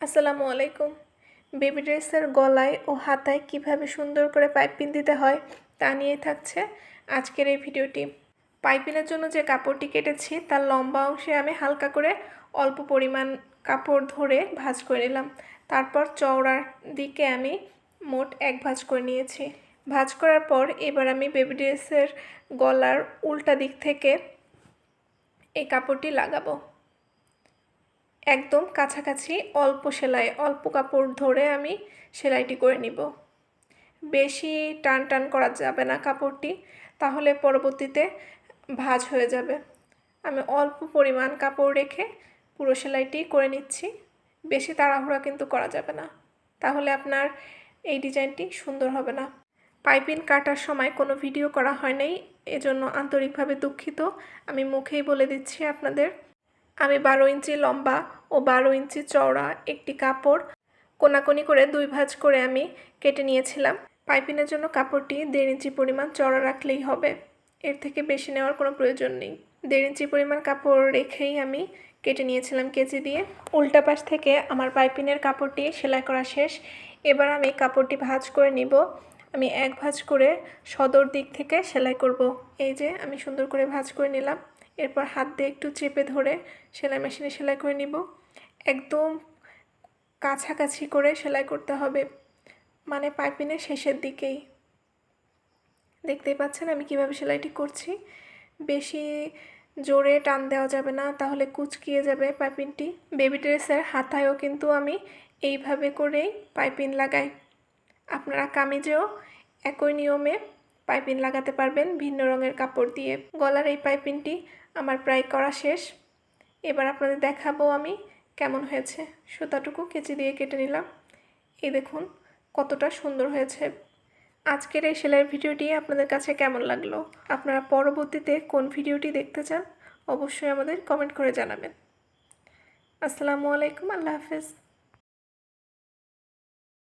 আসসালামু আলাইকুম। বেবি ড্রেসের গলায় ও হাতায় কীভাবে সুন্দর করে পাইপিং দিতে হয় তা নিয়ে থাকছে আজকের এই ভিডিওটি। পাইপিনের জন্য যে কাপড়টি কেটেছি তার লম্বা অংশে আমি হালকা করে অল্প পরিমাণ কাপড় ধরে ভাঁজ করে নিলাম। তারপর চওড়ার দিকে আমি মোট এক ভাঁজ করে নিয়েছি। ভাঁজ করার পর এবার আমি বেবি ড্রেসের গলার উল্টা দিক থেকে এই কাপড়টি লাগাবো। একদম কাছাকাছি অল্প সেলাই অল্প কাপড় ধরে আমি সেলাইটি করে নিব। বেশি টান টান করা যাবে না কাপড়টি, তাহলে পরবর্তীতে ভাঁজ হয়ে যাবে। আমি অল্প পরিমাণ কাপড় রেখে পুরো সেলাইটি করে নিচ্ছি। বেশি তাড়াহুড়া কিন্তু করা যাবে না। তাহলে আপনার এই ডিজাইনটি সুন্দর হবে না। পাইপিন কাটার সময় কোনো ভিডিও করা হয় নাই, এজন্য আন্তরিকভাবে দুঃখিত। আমি মুখেই বলে দিচ্ছি আপনাদের। আমি বারো ইঞ্চি লম্বা ও বারো ইঞ্চি চওড়া একটি কাপড় কোনাকুনি করে দুই ভাঁজ করে আমি কেটে নিয়েছিলাম। পাইপিনের জন্য কাপড়টি দেড় ইঞ্চি পরিমাণ চড়া রাখলেই হবে। এর থেকে বেশি নেওয়ার কোনো প্রয়োজন নেই। দেড় ইঞ্চি পরিমাণ কাপড় রেখেই আমি কেটে নিয়েছিলাম কেজি দিয়ে। উল্টা পাশ থেকে আমার পাইপিনের কাপড়টি সেলাই করা শেষ। এবার আমি কাপড়টি ভাঁজ করে নিব। আমি এক ভাঁজ করে সদর দিক থেকে সেলাই করব। এই যে আমি সুন্দর করে ভাঁজ করে নিলাম। এরপর হাত দিয়ে একটু চেপে ধরে সেলাই মেশিনে সেলাই করে নিব। একদম কাছাকাছি করে সেলাই করতে হবে মানে পাইপিনের শেষের দিকেই। দেখতেই পাচ্ছেন আমি কীভাবে সেলাইটি করছি। বেশি জোরে টান দেওয়া যাবে না, তাহলে কুচকিয়ে যাবে পাইপিনটি বেবি ড্রেসের হাতায়ও কিন্তু আমি এইভাবে করেই পাইপিন লাগাই। আপনারা কামিজেও একই নিয়মে পাইপিন লাগাতে পারবেন, ভিন্ন রঙের কাপড় দিয়ে। গলার এই পাইপিনটি আমার প্রায় করা শেষ। এবার আপনাদের দেখাবো আমি কেমন হয়েছে। সুতাটুকু কেচি দিয়ে কেটে নিলাম। এই দেখুন, কতটা সুন্দর হয়েছে। আজকের এই সেলাইয়ের ভিডিওটি আপনাদের কাছে কেমন লাগল? আপনারা পরবর্তীতে কোন ভিডিওটি দেখতে চান, অবশ্যই আমাদের কমেন্ট করে জানাবেন। আসসালামু আলাইকুম, আল্লাহ হাফেজ।